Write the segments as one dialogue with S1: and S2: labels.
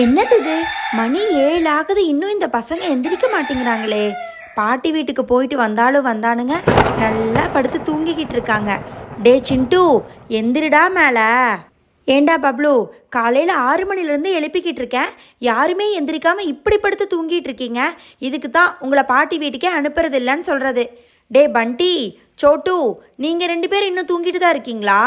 S1: என்னது இது? மணி ஏழு ஆகுது இன்னும் இந்த பசங்க எந்திரிக்க மாட்டேங்கிறாங்களே. பாட்டி வீட்டுக்கு போயிட்டு வந்தாலும் வந்தானுங்க. நல்லா படுத்து தூங்கிக்கிட்டு இருக்காங்க. டே சிண்டு எந்திரிடா மேலே. ஏண்டா பப்ளு காலையில் ஆறு மணிலேருந்து எழுப்பிக்கிட்டு இருக்கேன். யாருமே எந்திரிக்காமல் இப்படி படுத்து தூங்கிட்டு இருக்கீங்க? இதுக்கு தான் உங்களை பாட்டி வீட்டுக்கே அனுப்புறது இல்லைன்னு சொல்கிறது டே பண்டி சோட்டு நீங்கள் ரெண்டு பேரும் இன்னும் தூங்கிட்டு தான் இருக்கீங்களா?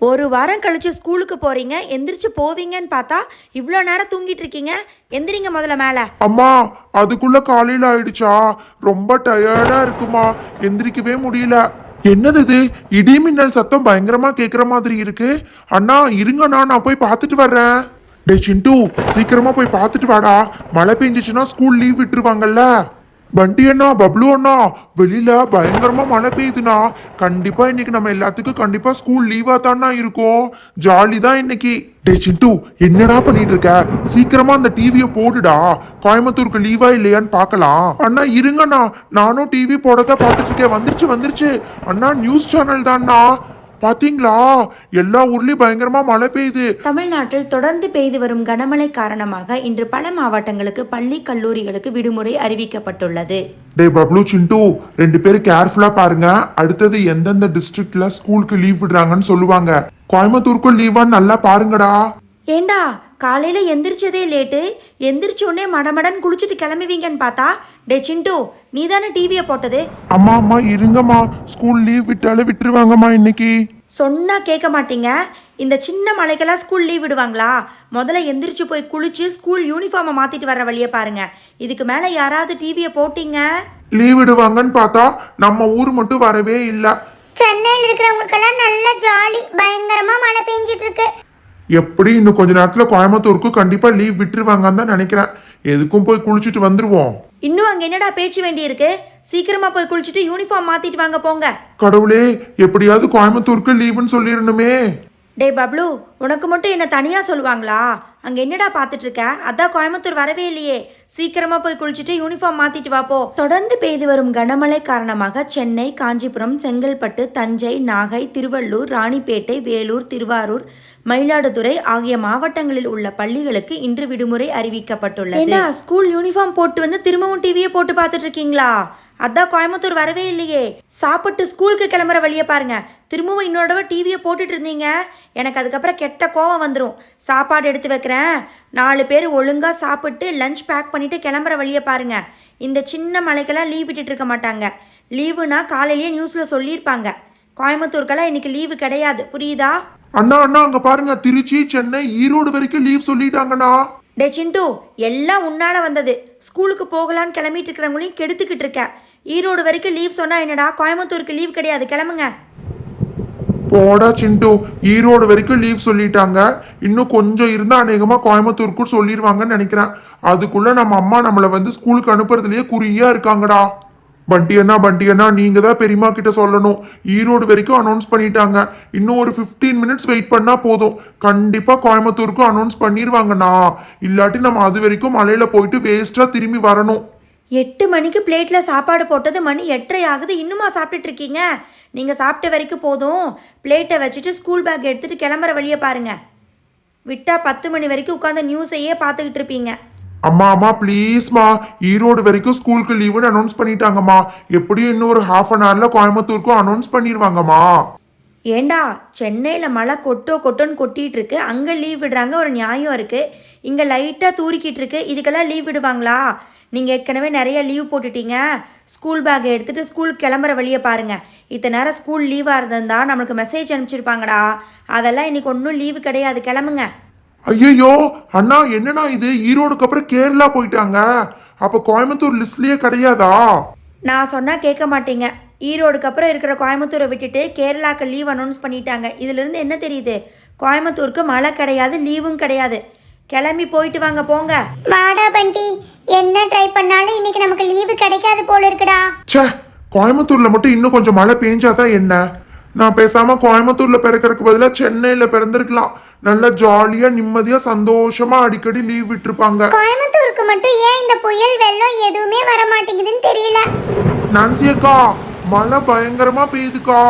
S1: ஒரு வாரம் கழித்து ஸ்கூலுக்கு போகிறீங்க எந்திரிச்சு போவீங்கன்னு பார்த்தா இவ்வளோ நேரம் தூங்கிட்டு இருக்கீங்க எந்திரிங்க முதல்ல மேலே.
S2: அம்மா அதுக்குள்ள காலையில் ஆயிடுச்சா? ரொம்ப டயர்டா இருக்குமா? எந்திரிக்கவே முடியல. என்னது இது? இடி மின்னல் சத்தம் பயங்கரமா கேக்குற மாதிரி இருக்கு. அண்ணா இருங்கண்ணா நான் போய் பார்த்துட்டு வர்றேன். டே சிண்டு சீக்கிரமா போய் பார்த்துட்டு வாடா. மழை பெஞ்சிச்சுன்னா ஸ்கூல் லீவ் விட்டுருவாங்கல்ல. பண்டி அண்ணா பப்ளு அண்ணா வெளியில பயங்கரமா மழை பெய்யுதுண்ணா. கண்டிப்பா இன்னைக்கு நம்ம எல்லாத்துக்கும் கண்டிப்பா ஸ்கூல் லீவா தானா இருக்கும். ஜாலி தான் இன்னைக்கு. டே சிண்டு என்னடா பண்ணிட்டு இருக்க? சீக்கிரமா அந்த டிவியை போடுடா. கோயம்புத்தூருக்கு லீவா இல்லையான்னு பார்க்கலாம். அண்ணா இருங்கண்ணா. நானும் டிவி போடதான் பார்த்துட்டு இருக்கேன். வந்துருச்சு வந்துருச்சு. அண்ணா நியூஸ் சேனல் தான்ண்ணா பாத்தீங்களா? எல்லா ஊர்லயும் பயங்கரமா மழை பெய்யுது.
S1: தமிழ்நாட்டில் தொடர்ந்து பெய்து வரும் கனமழை காரணமாக இன்று பல மாவட்டங்களுக்கு பள்ளி கல்லூரிகளுக்கு விடுமுறை அறிவிக்கப்பட்டுள்ளது.
S2: டேய் பப்ளு சிண்டு ரெண்டு பேரும் கேர்ஃபுல்லா பாருங்க. அடுத்தது எந்தெந்த டிஸ்ட்ரிக்ட்ல ஸ்கூலுக்கு லீவ் விடுறாங்கன்னு சொல்லுவாங்க. கோயம்புத்தூருக்கும் லீவான்னு நல்லா பாருங்கடா.
S1: ஏண்டா காலையில் எந்திரிச்சதே லேட்டு எந்திரிச்ச உடனே மடமடன் குளிச்சுட்டு கிளம்புவீங்கன்னு பார்த்தா டே சிண்டு நீ தானே டிவியை போட்டது?
S2: அம்மா அம்மா இருங்கம்மா. ஸ்கூல் லீவ் விட்டாலும் விட்டுருவாங்கம்மா இன்னைக்கு.
S1: சொன்னா கேட்க மாட்டீங்க. இந்த சின்ன மலைக்கெல்லாம் ஸ்கூல் லீவ் விடுவாங்களா? முதல்ல எந்திரிச்சு போய் குளிச்சு ஸ்கூல் யூனிஃபார்மை மாத்திட்டு வர வழியை பாருங்க. இதுக்கு மேலே யாராவது டிவியை போட்டீங்க?
S2: லீவ் விடுவாங்கன்னு பார்த்தா நம்ம ஊர் மட்டும் வரவே இல்லை.
S3: சென்னையில் இருக்கிறவங்களுக்கெல்லாம் நல்ல ஜாலி பயங்கரமா மழை பெஞ்சிட்டு இருக்கு
S2: எப்படி இன்னும் கொஞ்ச நேரத்துல கோயம்புத்தூருக்கு கண்டிப்பா லீவ் விட்டுருவாங்கன்னு தான் நினைக்கிறேன். எதுக்கும் போய் குளிச்சுட்டு வந்துருவோம்.
S1: இன்னும் அங்கே என்னடா பேச்சு வேண்டி இருக்கு? சீக்கிரமா போய் குளிச்சுட்டு யூனிஃபார்ம் மாத்திட்டு வாங்க போங்க.
S2: கடவுளே எப்படியாவது கோயம்புத்தூருக்கு லீவுன்னு சொல்லிடணுமே.
S1: டே பப்ளு உனக்கு மட்டும் என்ன தனியாக சொல்லுவாங்களா? அங்கே என்னடா பார்த்துட்டு இருக்க அதான் கோயம்புத்தூர் வரவே இல்லையே. சீக்கிரமா போய் குளிச்சுட்டு யூனிஃபார்ம் மாத்திட்டு வா போ. தொடர்ந்து பெய்து வரும் கனமழை காரணமாக சென்னை காஞ்சிபுரம் செங்கல்பட்டு தஞ்சை நாகை திருவள்ளூர் ராணிப்பேட்டை வேலூர் திருவாரூர் மயிலாடுதுறை ஆகிய மாவட்டங்களில் உள்ள பள்ளிகளுக்கு இன்று விடுமுறை அறிவிக்கப்பட்டுள்ளது. என்ன ஸ்கூல் யூனிஃபார்ம் போட்டு வந்து திரும்பவும் டிவியை போட்டு பார்த்துட்டு இருக்கீங்களா? அதான் கோயம்புத்தூர் வரவே இல்லையே. சாப்பிட்டு ஸ்கூலுக்கு கிளம்புற வழியை பாருங்க. திரும்பவும் இன்னொரு தடவை டிவியை போட்டுட்டு இருந்தீங்க. எனக்கு அதுக்கப்புறம் கெட்ட கோவம் வந்துடும் சாப்பாடு எடுத்து வைக்கிறேன். நாலு பேர் ஒழுங்காக சாப்பிட்டு லஞ்ச் பேக் பண்ணிட்டு கிளம்புற வழியை பாருங்க. இந்த சின்ன மலைக்கெல்லாம் லீவ் விட்டுட்டு இருக்க மாட்டாங்க. லீவுனா காலையிலேயே நியூஸில் சொல்லியிருப்பாங்க. கோயம்புத்தூருக்கெல்லாம் இன்னைக்கு லீவு கிடையாது. புரியுதா?
S2: அண்ணா அண்ணா அங்க பாருங்க. திருச்சி சென்னை ஈரோடு வரைக்கும் லீவ் சொல்லிட்டாங்கண்ணா.
S1: டே சிண்டு எல்லாம் உன்னால வந்தது. ஸ்கூலுக்கு போகலான்னு கிளம்பிட்டு இருக்கிறவங்களையும் கெடுத்துக்கிட்டு இருக்க. ஈரோடு வரைக்கும் லீவ் சொன்னா என்னடா கோயம்புத்தூருக்கு லீவ் கிடையாது. கிளம்புங்க.
S2: போடா சிண்டு. ஈரோடு வரைக்கும் லீவ் சொல்லிட்டாங்க. இன்னும் கொஞ்சம் இருந்தா அநேகமா கோயம்புத்தூருக்கு சொல்லிடுவாங்கன்னு நினைக்கிறேன். அதுக்குள்ள நம்ம அம்மா நம்மளை வந்து ஸ்கூலுக்கு அனுப்புறதுலயே குறியா இருக்காங்கடா. பண்டி அண்ணா பண்டி அண்ணா நீங்கள் தான் பெரியம்மா கிட்ட சொல்லணும். ஈரோடு வரைக்கும் அனௌன்ஸ் பண்ணிட்டாங்க. இன்னும் ஒரு 15 மினிட்ஸ் வெயிட் பண்ணால் போதும். கண்டிப்பாக கோயம்புத்தூருக்கும் அனௌன்ஸ் பண்ணிடுவாங்கண்ணா இல்லாட்டி நம்ம அது வரைக்கும் மலையில் போயிட்டு வேஸ்ட்டாக திரும்பி வரணும்.
S1: எட்டு மணிக்கு பிளேட்டில் சாப்பாடு போட்டது மணி எட்டரை ஆகுது. இன்னுமா சாப்பிட்டுட்ருக்கீங்க நீங்கள் சாப்பிட்ட வரைக்கும் போதும். பிளேட்டை வச்சுட்டு ஸ்கூல் பேக் எடுத்துகிட்டு கிளம்புற வழியை பாருங்க. விட்டா பத்து மணி வரைக்கும் உட்காந்து நியூஸையே பார்த்துக்கிட்டு இருப்பீங்க.
S2: அம்மா அம்மா ப்ளீஸ்மா ஈரோடு வரைக்கும் ஸ்கூலுக்கு லீவுன்னு அனௌன்ஸ் பண்ணிட்டாங்கம்மா. எப்படியும் இன்னும் ஒரு ஹாஃப் அன் ஹவர்ல கோயம்புத்தூருக்கும் அனௌன்ஸ் பண்ணிடுவாங்கம்மா.
S1: ஏண்டா சென்னையில் மழை கொட்டோ கொட்டோன்னு கொட்டிகிட்டு இருக்கு. அங்கே லீவ் விடுறாங்க ஒரு நியாயம் இருக்குது இங்கே லைட்டாக தூரிக்கிட்டு இருக்கு. இதுக்கெல்லாம் லீவ் விடுவாங்களா? நீங்கள் ஏற்கனவே நிறைய லீவ் போட்டுட்டீங்க. ஸ்கூல் பேக்கை எடுத்துகிட்டு ஸ்கூலுக்கு கிளம்புற வழியை பாருங்கள் இத்தனை நேரம் ஸ்கூல் லீவாக இருந்திருந்தா நம்மளுக்கு மெசேஜ் அனுப்பிச்சிருப்பாங்கடா. அதெல்லாம் இன்னைக்கு ஒன்றும் லீவு கிடையாது. கிளம்புங்க.
S2: ஐயோ அண்ணா என்னண்ணா இது? ஈரோடுக்கு அப்புறம் கேரளா போயிட்டாங்க. அப்ப கோயம்புத்தூர் லிஸ்ட்லயே கிடையாதா?
S1: நான் சொன்னால் கேட்க மாட்டீங்க. ஈரோடுக்கு அப்புறம் இருக்கிற கோயம்புத்தூரை விட்டுட்டு கேரளாக்கு லீவ் அனௌன்ஸ் பண்ணிட்டாங்க. இதிலிருந்து என்ன தெரியுது? கோயம்புத்தூருக்கு மழை கிடையாது லீவும் கிடையாது. கிளம்பி போயிட்டு வாங்க போங்க.
S3: வாடா பண்டி. என்ன ட்ரை பண்ணாலும் இன்னைக்கு நமக்கு லீவு கிடைக்காது போல இருக்குடா.
S2: ச்சே கோயம்புத்தூர்ல மட்டும் இன்னும் கொஞ்சம் மழை பெஞ்சாதான் என்ன? நான் பேசாம கோயம்புத்தூர்ல பிறக்கறதுக்கு பதிலா சென்னையில பிறந்திருக்கலாம். நல்லா ஜாலியா நிம்மதியா சந்தோஷமா அடிக்கடி லீவ் விட்டுருப்பாங்க.
S3: கோயம்புத்தூருக்கு மட்டும் ஏன் இந்த புயல் வெள்ளம் எதுவுமே வர மாட்டேங்குதுன்னு தெரியல.
S2: நான்சி அக்கா மழை பயங்கரமா பெய்யுதுக்கா.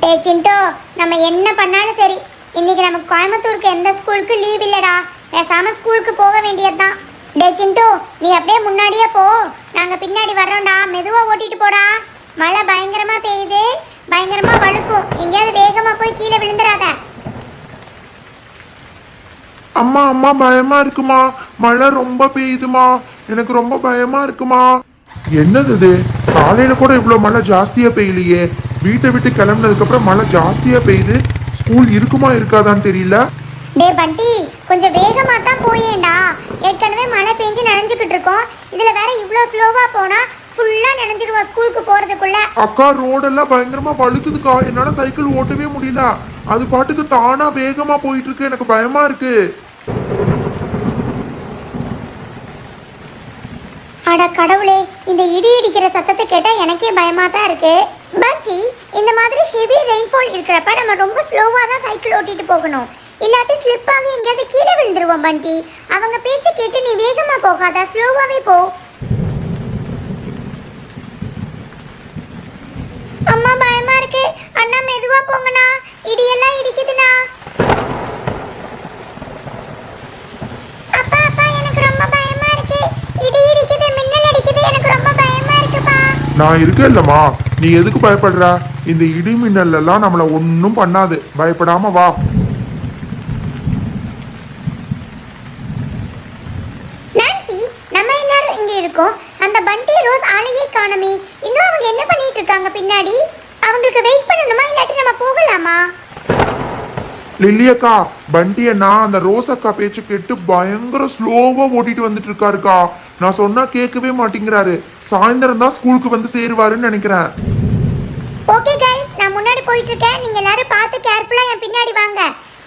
S3: டே சிண்டோ நம்ம என்ன பண்ணாலும் சரி. இன்னைக்கு நமக்கு கோயம்புத்தூருக்கு எந்த ஸ்கூலுக்கு லீவ் இல்லடா. பேசாம ஸ்கூலுக்கு போக வேண்டியதுதான். டே சிண்டு நீ அப்படியே முன்னாடியே போ. நாங்க பின்னாடி வர்றோம்டா. மெதுவா ஓட்டிட்டு போடா. மழை பயங்கரமா பெய்யுது. பயங்கரமா வழுக்கும். எங்கேயாவது வேகமா போய் கீழே விழுந்துடாத
S2: அம்மா அம்மா பயமா இருக்குமா? மழை ரொம்ப பெய்யுதுமா? எனக்கு ரொம்ப பயமா இருக்குமா? என்னது இது? காலையில கூட இவ்வளவு மழை ஜாஸ்தியா பெய்யலையே. வீட்டை விட்டு கிளம்புனதுக்கு அப்புறம் மழை ஜாஸ்தியா பெய்யுது. ஸ்கூல் இருக்குமா இருக்காதான்னு தெரியல.
S3: டே பண்டி கொஞ்சம் வேகமா தான் போயேண்டா. ஏற்கனவே மழை பெஞ்சு நனைஞ்சுக்கிட்டு இருக்கோம். இதுல வேற இவ்வளோ ஸ்லோவா போனா ஃபுல்லா நனைஞ்சிடுவோம் ஸ்கூலுக்கு போறதுக்குள்ள.
S2: அக்கா ரோடெல்லாம் பயங்கரமா வழுக்குதுக்கா என்னால சைக்கிள் ஓட்டவே முடியல. அது பாட்டுக்கு தானா வேகமா போயிட்டு இருக்கு. எனக்கு பயமா இருக்கு.
S3: அட கடவுளே இந்த இடி இடிக்கிற சத்தத்தை கேட்டால் எனக்கே பயமாக தான் இருக்கு. பட்டி இந்த மாதிரி ஹெவி ரெயின்ஃபால் இருக்கிறப்ப நம்ம ரொம்ப ஸ்லோவாக தான் சைக்கிள் ஓட்டிட்டு போகணும். இல்லாட்டி ஸ்லிப் ஆகி எங்கேயாவது கீழே விழுந்துருவோம் பண்டி அவங்க பேச்சை கேட்டு நீ வேகமாக போகாத ஸ்லோவாகவே போ. அம்மா பயமா இருக்கு. அண்ணா மெதுவா போங்கண்ணா. இடியெல்லாம் இடிக்குதுண்ணா அப்பா அப்பா எனக்கு ரொம்ப பயமா இருக்கு இடி இடிக்குது மின்னல் அடிக்குது எனக்கு ரொம்ப பயமா இருக்குப்பா
S2: நான் இருக்கேன் இல்லம்மா. நீ எதுக்கு பயப்படுற? இந்த இடி மின்னல் எல்லாம் நம்மள ஒன்றும் பண்ணாது. பயப்படாம வா.
S3: நான்சி நம்ம எல்லாரும் இங்க இருக்கோம். அந்த பண்டி ரோஸ் ஆளையே காணமே. இன்னும் அவங்க என்ன பண்ணிட்டு இருக்காங்க பின்னாடி? அவங்களுக்கு வெயிட் பண்ணணுமா? இல்லாட்டி நம்ம போகலாமா?
S2: லில்லி அக்கா பண்டி அண்ணா அந்த ரோஸ் அக்கா பேச்சு கேட்டு பயங்கர ஸ்லோவா ஓட்டிட்டு வந்துட்டு இருக்காருக்கா. நான் சொன்னா கேட்கவே மாட்டேங்கிறாரு. சாயந்தரம் தான் ஸ்கூலுக்கு வந்து சேருவாருன்னு நினைக்கிறேன்.
S3: ஓகே கைஸ் நான் முன்னாடி போயிட்டு இருக்கேன் நீங்க எல்லாரும் பார்த்து கேர்ஃபுல்லா என் பின்னாடி வாங்க.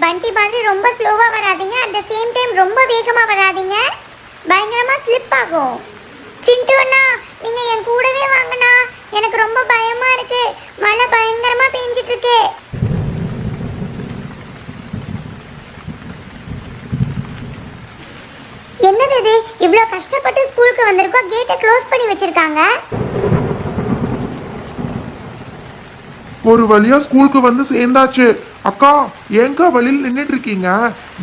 S3: பண்டி மாதிரி ரொம்ப ஸ்லோவா வராதீங்க. அட் த சேம் டைம் ரொம்ப வேகமா வராதீங்க. பயங்கரமா ஸ்லிப் ஆகும். சிண்டு அண்ணா நீங்க என் கூடவே வாங்கண்ணா. எனக்கு ரொம்ப பயமா இருக்கு. மழை பயங்கரமா பெஞ்சிட்டு இருக்கு என்னது இது? இவ்வளோ கஷ்டப்பட்டு ஸ்கூலுக்கு வந்திருக்கோம் கேட்டை க்ளோஸ் பண்ணி வச்சிருக்காங்க.
S2: ஒரு வழியா ஸ்கூலுக்கு வந்து சேர்ந்தாச்சு. அக்கா ஏங்கா வழியில் நின்னுட்டு இருக்கீங்க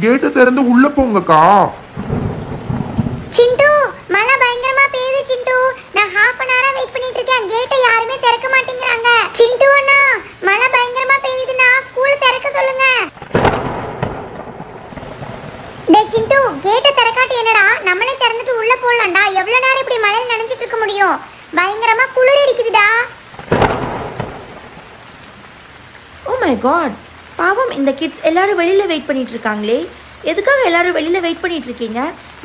S2: கேட்டை திறந்து உள்ள போங்கக்கா.
S3: சிண்டு மழை பயங்கரமா பெய்யுது சிண்டு. நான் ஹாஃப் அன் ஹவரா வெயிட் பண்ணிட்டு இருக்கேன் கேட்டை யாருமே திறக்க மாட்டேங்கிறாங்க. சிண்டு அண்ணா மழை பயங்கரமா பெய்யுதுண்ணா. ஸ்கூல் திறக்க சொல்லுங்க. சிண்டு கேட்டை திறக்காட்டி என்னடா? நம்மளே திறந்துட்டு உள்ள போடலாம்டா. எவ்வளவு நேரம் இப்படி மழையில் நனைஞ்சிட்டு இருக்க முடியும்? பயங்கரமா குளிர் அடிக்குதுடா.
S1: ஓ மை காட் பாவம் இந்த கிட்ஸ் எல்லாரும் வெளியில் வெயிட் பண்ணிட்டு இருக்காங்களே. எதுக்காக எல்லாரும் வெளியில் வெயிட் பண்ணிட்டு இருக்கீங்க?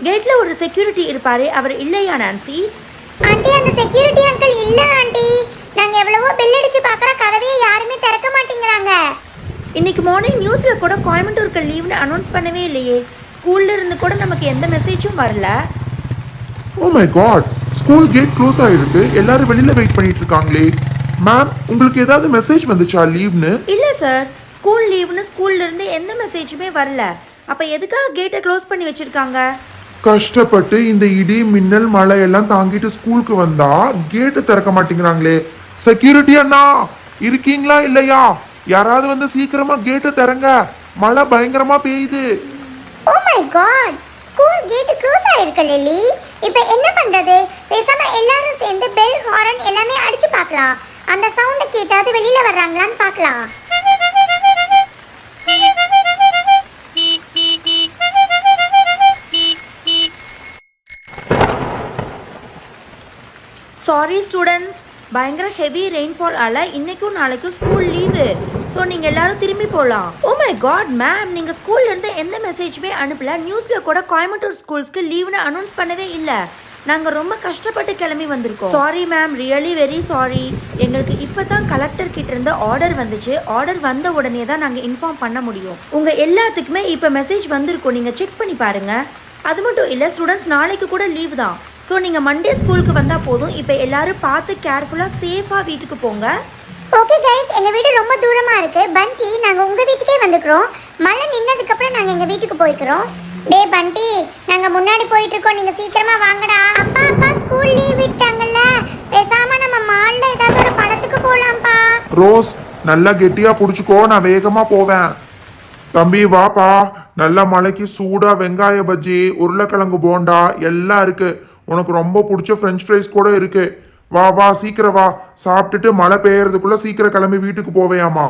S1: கேட்டில் ஒரு செக்யூரிட்டி இருப்பாரே. அவர் இல்லையா நான்சி
S3: ஆண்டி அந்த செக்யூரிட்டி அங்கிள் இல்ல ஆண்டி. நாங்க எவ்வளவோ பெல் அடிச்சு பார்க்கற கதவையே யாருமே திறக்க மாட்டேங்கிறாங்க.
S1: இன்னைக்கு மார்னிங் நியூஸில் கூட கோயம்புத்தூருக்கு லீவ்னு அனௌன்ஸ் பண்ணவே இல்லையே. ஸ்கூல்ல இருந்து கூட நமக்கு எந்த மெசேஜும் வரல.
S2: ஓ my god school gate close ஆயிருக்கு. எல்லாரும் வெளியில வெயிட் பண்ணிட்டு இருக்காங்களே. மேம் உங்களுக்கு ஏதாவது மெசேஜ் வந்துச்சா லீவ்னு
S1: இல்லை சார் ஸ்கூல் லீவ்னு ஸ்கூல்ல இருந்து எந்த மெசேஜுமே வரல. அப்போ எதுக்காக கேட்டை க்ளோஸ் பண்ணி வச்சிருக்காங்க?
S2: கஷ்டப்பட்டு இந்த இடி மின்னல் மழை எல்லாம் தாங்கிட்டு ஸ்கூலுக்கு வந்தா கேட்டு திறக்க மாட்டேங்கிறாங்களே. செக்யூரிட்டி அண்ணா இருக்கீங்களா இல்லையா? யாராவது வந்து சீக்கிரமா கேட்டு திறங்க. மழை பயங்கரமா பெய்யுது.
S3: ஓ my god school gate close Lily lily. இப்போ என்ன பண்றது? பேசாம எல்லாரும் சேர்ந்து பெல் ஹாரன் எல்லாமே அடிச்சு பார்க்கலாம். அந்த சவுண்ட் கேட்டாவது வெளியில வர்றாங்களான்னு பார்க்கலாம்.
S1: சாரி ஸ்டூடெண்ட்ஸ் பயங்கர ஹெவி ரெயின்ஃபால் ஆல இன்னைக்கும் நாளைக்கும் ஸ்கூல் லீவு ஸோ நீங்கள் எல்லாரும் திரும்பி போகலாம் oh oh my god ma'am நீங்கள் ஸ்கூல்லேருந்து எந்த மெசேஜுமே அனுப்பல. நியூஸில் கூட கோயம்புத்தூர் ஸ்கூல்ஸ்க்கு லீவுன்னு அனௌன்ஸ் பண்ணவே இல்லை. நாங்கள் ரொம்ப கஷ்டப்பட்டு கிளம்பி வந்திருக்கோம். Sorry ma'am really very sorry எங்களுக்கு இப்போ தான் கலெக்டர் கிட்ட இருந்து ஆர்டர் வந்துச்சு. ஆர்டர் வந்த உடனே தான் நாங்கள் இன்ஃபார்ம் பண்ண முடியும். உங்கள் எல்லாத்துக்குமே இப்போ மெசேஜ் வந்திருக்கோம். நீங்கள் செக் பண்ணி பாருங்கள் அது மட்டும் இல்லை ஸ்டூடெண்ட்ஸ் நாளைக்கு கூட லீவ் தான். ஸோ நீங்கள் மண்டே ஸ்கூலுக்கு வந்தால் போதும். இப்போ எல்லாரும் பார்த்து கேர்ஃபுல்லாக சேஃபாக வீட்டுக்கு போங்க.
S3: ஓகே கைஸ் எங்க வீடு ரொம்ப தூரமா இருக்கு. பண்டி நாங்க உங்க வீட்டுக்கே வந்துக்கிறோம். மழை நின்னதுக்கு அப்புறம் நாங்க எங்க வீட்டுக்கு போய்க்கிறோம். டே பண்டி நாங்க முன்னாடி போயிட்டு இருக்கோம். நீங்க சீக்கிரமா வாங்கடா. அப்பா அப்பா ஸ்கூல் லீவ் விட்டாங்கல்ல. பேசாம நம்ம மால்ல ஏதாவது ஒரு படத்துக்கு போலாம்ப்பா.
S2: ரோஸ் நல்லா கெட்டியா புடிச்சுக்கோ. நான் வேகமா போவேன். தம்பி வாப்பா. நல்ல மலைக்கு சூடா வெங்காய பஜ்ஜி உருளைக்கிழங்கு போண்டா எல்லாம் இருக்கு. உனக்கு ரொம்ப பிடிச்ச ஃப்ரெஞ்ச் ஃப்ரைஸ் கூட இருக்கு. வா வா சீக்கிரம் வா. சாப்பிட்டுட்டு மழை பெய்யறதுக்குள்ள சீக்கிரம் கிளம்பி வீட்டுக்கு போவேயாமா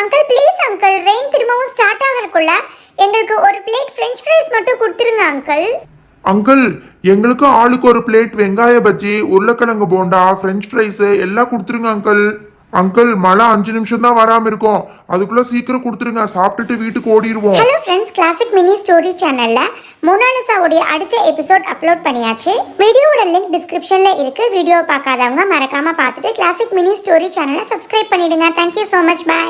S3: அங்கிள் ப்ளீஸ் அங்கிள். ரெயின் திரும்பவும் ஸ்டார்ட் ஆகிறதுக்குள்ள எங்களுக்கு ஒரு பிளேட் ஃப்ரெஞ்ச் ஃப்ரைஸ் மட்டும் கொடுத்துருங்க அங்கிள்
S2: அங்கிள் எங்களுக்கு ஆளுக்கு ஒரு பிளேட் வெங்காய பஜ்ஜி உருளைக்கிழங்கு போண்டா ஃப்ரெஞ்ச் ஃப்ரைஸ் எல்லாம் கொடுத்துருங்க அங்கிள் அங்கிள் மழை அஞ்சு நிமிஷம் தான் வராம இருக்கும். அதுக்குள்ள சீக்கிரம் கொடுத்துருங்க. சாப்பிட்டுட்டு வீட்டுக்கு ஓடிடுவோம்
S3: hello friends classic mini story சேனலில் மோனாலிசாவுடைய அடுத்த எபிசோட் அப்லோட் பண்ணியாச்சு. வீடியோவோட லிங்க் டிஸ்கிரிப்ஷன்ல இருக்கு. வீடியோ பார்க்காதவங்க மறக்காம பார்த்துட்டு கிளாசிக் மினி ஸ்டோரி சேனலை சப்ஸ்கிரைப் பண்ணிடுங்க. Thank you so much bye